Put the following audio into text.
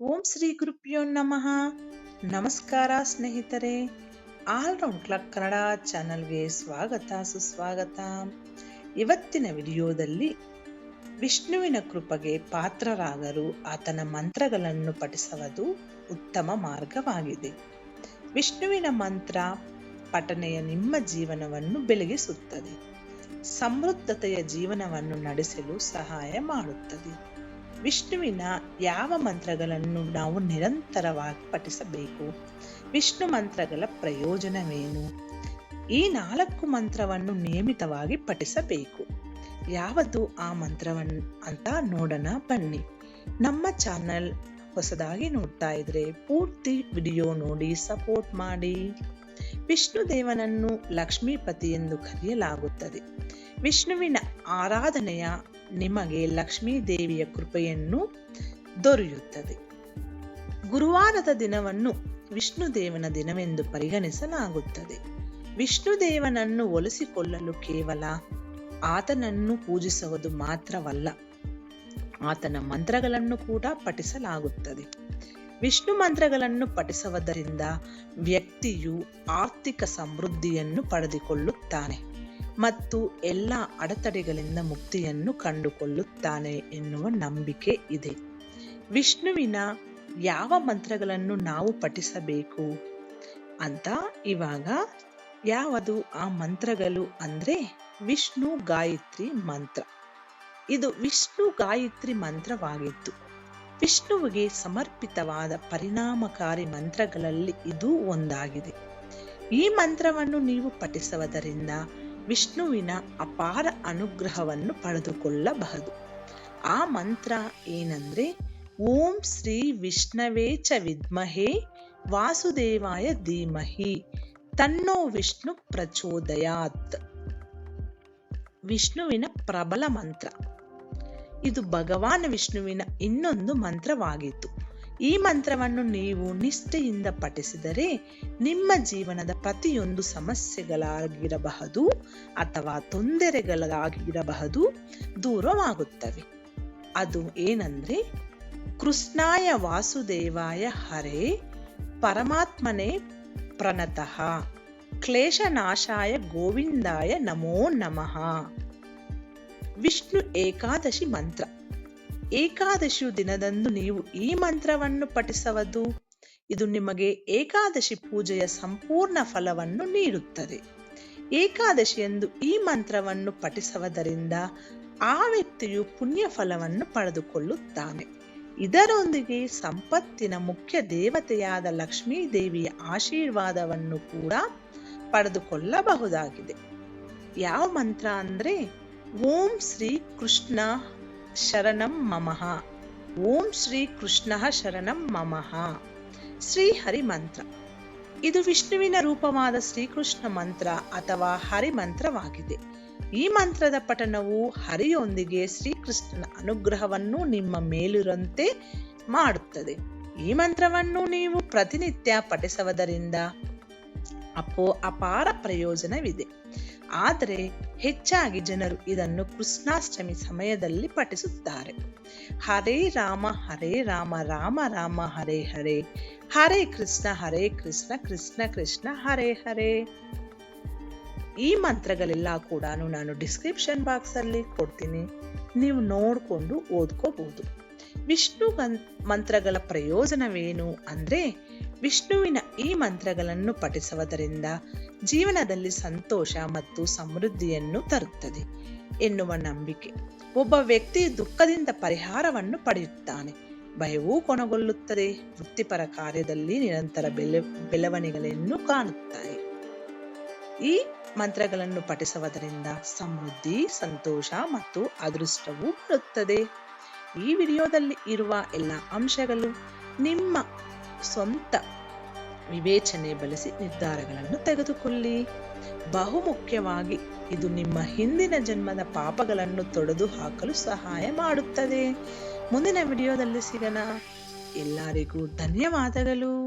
ಓಂ ಶ್ರೀ ಗುರುಪ್ಯೋ ನಮಃ. ನಮಸ್ಕಾರ ಸ್ನೇಹಿತರೆ. ಆಲ್ರೌಂಡ್ ಕ್ಲಬ್ ಕನ್ನಡ ಚಾನಲ್ಗೆ ಸ್ವಾಗತ, ಸುಸ್ವಾಗತ. ಇವತ್ತಿನ ವಿಡಿಯೋದಲ್ಲಿ ವಿಷ್ಣುವಿನ ಕೃಪೆಗೆ ಪಾತ್ರರಾಗಲು ಆತನ ಮಂತ್ರಗಳನ್ನು ಪಠಿಸುವುದು ಉತ್ತಮ ಮಾರ್ಗವಾಗಿದೆ. ವಿಷ್ಣುವಿನ ಮಂತ್ರ ಪಠನೆಯ ನಿಮ್ಮ ಜೀವನವನ್ನು ಬೆಳಗಿಸುತ್ತದೆ. ಸಮೃದ್ಧತೆಯ ಜೀವನವನ್ನು ನಡೆಸಲು ಸಹಾಯ ಮಾಡುತ್ತದೆ. ವಿಷ್ಣುವಿನ ಯಾವ ಮಂತ್ರಗಳನ್ನು ನಾವು ನಿರಂತರವಾಗಿ ಪಠಿಸಬೇಕು? ವಿಷ್ಣು ಮಂತ್ರಗಳ ಪ್ರಯೋಜನವೇನು? ಈ ನಾಲ್ಕು ಮಂತ್ರವನ್ನು ನಿಯಮಿತವಾಗಿ ಪಠಿಸಬೇಕು. ಯಾವುದು ಆ ಮಂತ್ರವನ್ನು ಅಂತ ನೋಡೋಣ ಬನ್ನಿ. ನಮ್ಮ ಚಾನಲ್ ಹೊಸದಾಗಿ ನೋಡ್ತಾ ಇದ್ರೆ ಪೂರ್ತಿ ವಿಡಿಯೋ ನೋಡಿ ಸಪೋರ್ಟ್ ಮಾಡಿ. ವಿಷ್ಣು ದೇವನನ್ನು ಲಕ್ಷ್ಮೀಪತಿ ಎಂದು ಕರೆಯಲಾಗುತ್ತದೆ. ವಿಷ್ಣುವಿನ ಆರಾಧನೆಯ ನಿಮಗೆ ಲಕ್ಷ್ಮೀ ದೇವಿಯ ಕೃಪೆಯನ್ನು ದೊರೆಯುತ್ತದೆ. ಗುರುವಾರದ ದಿನವನ್ನು ವಿಷ್ಣು ದೇವನ ದಿನವೆಂದು ಪರಿಗಣಿಸಲಾಗುತ್ತದೆ. ವಿಷ್ಣು ದೇವನನ್ನು ಒಲಿಸಿಕೊಳ್ಳಲು ಕೇವಲ ಆತನನ್ನು ಪೂಜಿಸುವುದು ಮಾತ್ರವಲ್ಲ, ಆತನ ಮಂತ್ರಗಳನ್ನು ಕೂಡ ಪಠಿಸಲಾಗುತ್ತದೆ. ವಿಷ್ಣು ಮಂತ್ರಗಳನ್ನು ಪಠಿಸುವುದರಿಂದ ವ್ಯಕ್ತಿಯು ಆರ್ಥಿಕ ಸಮೃದ್ಧಿಯನ್ನು ಪಡೆದುಕೊಳ್ಳುತ್ತಾನೆ. ಮತ್ತು ಎಲ್ಲ ಅಡೆತಡೆಗಳಿಂದ ಮುಕ್ತಿಯನ್ನು ಕಂಡುಕೊಳ್ಳುತ್ತಾನೆ ಎನ್ನುವ ನಂಬಿಕೆ ಇದೆ. ವಿಷ್ಣುವಿನ ಯಾವ ಮಂತ್ರಗಳನ್ನು ನಾವು ಪಠಿಸಬೇಕು? ಅಂತ ಇವಾಗ ಯಾವುದು ಆ ಮಂತ್ರಗಳು ಅಂದ್ರೆ ವಿಷ್ಣು ಗಾಯತ್ರಿ ಮಂತ್ರ. ಇದು ವಿಷ್ಣು ಗಾಯತ್ರಿ ಮಂತ್ರವಾಗಿತ್ತು ವಿಷ್ಣುವಿಗೆ ಸಮರ್ಪಿತವಾದ ಪರಿಣಾಮಕಾರಿ ಮಂತ್ರಗಳಲ್ಲಿ ಇದು ಒಂದಾಗಿದೆ. ಈ ಮಂತ್ರವನ್ನು ನೀವು ಪಠಿಸುವುದರಿಂದ ವಿಷ್ಣುವಿನ ಅಪಾರ ಅನುಗ್ರಹವನ್ನು ಪಡೆದುಕೊಳ್ಳಬಹುದು. ಆ ಮಂತ್ರ ಏನಂದ್ರೆ, ಓಂ ಶ್ರೀ ವಿಷ್ಣವೇ ಚ ವಿದ್ಮಹೇ ವಾಸುದೇವಾಯ ಧೀಮಹಿ ತನ್ನೋ ವಿಷ್ಣು ಪ್ರಚೋದಯಾತ್. ವಿಷ್ಣುವಿನ ಪ್ರಬಲ ಮಂತ್ರ. ಇದು ಭಗವಾನ್ ವಿಷ್ಣುವಿನ ಇನ್ನೊಂದು ಮಂತ್ರವಾಗಿತ್ತು. ಈ ಮಂತ್ರವನ್ನು ನೀವು ನಿಷ್ಠೆಯಿಂದ ಪಠಿಸಿದರೆ ನಿಮ್ಮ ಜೀವನದ ಪ್ರತಿಯೊಂದು ಸಮಸ್ಯೆಗಳಾಗಿರಬಹುದು ಅಥವಾ ತೊಂದರೆಗಳಾಗಿರಬಹುದು, ದೂರವಾಗುತ್ತವೆ. ಅದು ಏನಂದ್ರೆ, ಕೃಷ್ಣಾಯ ವಾಸುದೇವಾಯ ಹರೇ ಪರಮಾತ್ಮನೇ ಪ್ರಣತಃ, ಕ್ಲೇಶನಾಶಾಯ ಗೋವಿಂದಾಯ ನಮೋ ನಮಃ. ವಿಷ್ಣು ಏಕಾದಶಿ ಮಂತ್ರ. ಏಕಾದಶಿಯು ದಿನದಂದು ನೀವು ಈ ಮಂತ್ರವನ್ನು ಪಠಿಸುವುದು. ಇದು ನಿಮಗೆ ಏಕಾದಶಿ ಪೂಜೆಯ ಸಂಪೂರ್ಣ ಫಲವನ್ನು ನೀಡುತ್ತದೆ. ಏಕಾದಶಿಯಂದು ಈ ಮಂತ್ರವನ್ನು ಪಠಿಸುವುದರಿಂದ ಆ ವ್ಯಕ್ತಿಯು ಪುಣ್ಯ ಫಲವನ್ನು ಪಡೆದುಕೊಳ್ಳುತ್ತಾನೆ. ಇದರೊಂದಿಗೆ ಸಂಪತ್ತಿನ ಮುಖ್ಯ ದೇವತೆಯಾದ ಲಕ್ಷ್ಮೀ ದೇವಿಯ ಆಶೀರ್ವಾದವನ್ನು ಕೂಡ ಪಡೆದುಕೊಳ್ಳಬಹುದಾಗಿದೆ. ಯಾವ ಮಂತ್ರ ಅಂದ್ರೆ, ಓಂ ಶ್ರೀ ಕೃಷ್ಣ ಶರಣಂ ಮಮಃ. ಓಂ ಶ್ರೀ ಕೃಷ್ಣ ಶರಣಂ ಮಮಃ. ಶ್ರೀ ಹರಿ ಮಂತ್ರ ಇದು ವಿಷ್ಣುವಿನ ರೂಪವಾದ ಶ್ರೀಕೃಷ್ಣ ಮಂತ್ರ ಅಥವಾ ಹರಿ ಮಂತ್ರವಾಗಿದೆ ಈ ಮಂತ್ರದ ಪಠನವು ಹರಿಯೊಂದಿಗೆ ಶ್ರೀಕೃಷ್ಣನ ಅನುಗ್ರಹವನ್ನು ನಿಮ್ಮ ಮೇಲಿರುವಂತೆ ಮಾಡುತ್ತದೆ. ಈ ಮಂತ್ರವನ್ನು ನೀವು ಪ್ರತಿನಿತ್ಯ ಪಠಿಸುವುದರಿಂದ ಅಪೋ ಅಪಾರ ಪ್ರಯೋಜನವಿದೆ. ಆದರೆ ಹೆಚ್ಚಾಗಿ ಜನರು ಇದನ್ನು ಕೃಷ್ಣಾಷ್ಟಮಿ ಸಮಯದಲ್ಲಿ ಪಠಿಸುತ್ತಾರೆ. ಹರೇ ರಾಮ ಹರೇ ರಾಮ ರಾಮ ರಾಮ, ಹರೇ ಹರೇ ಹರೇ ಕೃಷ್ಣ ಹರೇ ಕೃಷ್ಣ ಕೃಷ್ಣ ಕೃಷ್ಣ, ಹರೇ ಹರೇ. ಈ ಮಂತ್ರಗಳೆಲ್ಲ ಕೂಡ ನಾನು ಡಿಸ್ಕ್ರಿಪ್ಷನ್ ಬಾಕ್ಸ್ ಅಲ್ಲಿ ಕೊಡ್ತೀನಿ. ನೀವು ನೋಡಿಕೊಂಡು ಓದ್ಕೋಬಹುದು. ವಿಷ್ಣು ಮಂತ್ರಗಳ ಪ್ರಯೋಜನವೇನು ಅಂದ್ರೆ ವಿಷ್ಣುವಿನ ಈ ಮಂತ್ರಗಳನ್ನು ಪಠಿಸುವುದರಿಂದ ಜೀವನದಲ್ಲಿ ಸಂತೋಷ ಮತ್ತು ಸಮೃದ್ಧಿಯನ್ನು ತರುತ್ತದೆ ಎನ್ನುವ ನಂಬಿಕೆ. ಒಬ್ಬ ವ್ಯಕ್ತಿ ದುಃಖದಿಂದ ಪರಿಹಾರವನ್ನು ಪಡೆಯುತ್ತಾನೆ. ಭಯವೂ ಕೊನಗೊಳ್ಳುತ್ತದೆ. ವೃತ್ತಿಪರ ಕಾರ್ಯದಲ್ಲಿ ನಿರಂತರ ಬೆಲೆ ಬೆಳವಣಿಗೆಗಳನ್ನು ಕಾಣುತ್ತಾರೆ ಈ ಮಂತ್ರಗಳನ್ನು ಪಠಿಸುವುದರಿಂದ ಸಮೃದ್ಧಿ, ಸಂತೋಷ ಮತ್ತು ಅದೃಷ್ಟವೂ ಬರುತ್ತದೆ. ಈ ವಿಡಿಯೋದಲ್ಲಿ ಇರುವ ಎಲ್ಲ ಅಂಶಗಳು ನಿಮ್ಮ ಸ್ವಂತ ವಿವೇಚನೆ ಬಳಸಿ ನಿರ್ಧಾರಗಳನ್ನು ತೆಗೆದುಕೊಳ್ಳಿ. ಬಹುಮುಖ್ಯವಾಗಿ ಇದು ನಿಮ್ಮ ಹಿಂದಿನ ಜನ್ಮದ ಪಾಪಗಳನ್ನು ತೊಡೆದು ಹಾಕಲು ಸಹಾಯ ಮಾಡುತ್ತದೆ. ಮುಂದಿನ ವಿಡಿಯೋದಲ್ಲಿ ಸಿಗೋಣ. ಎಲ್ಲರಿಗೂ ಧನ್ಯವಾದಗಳು.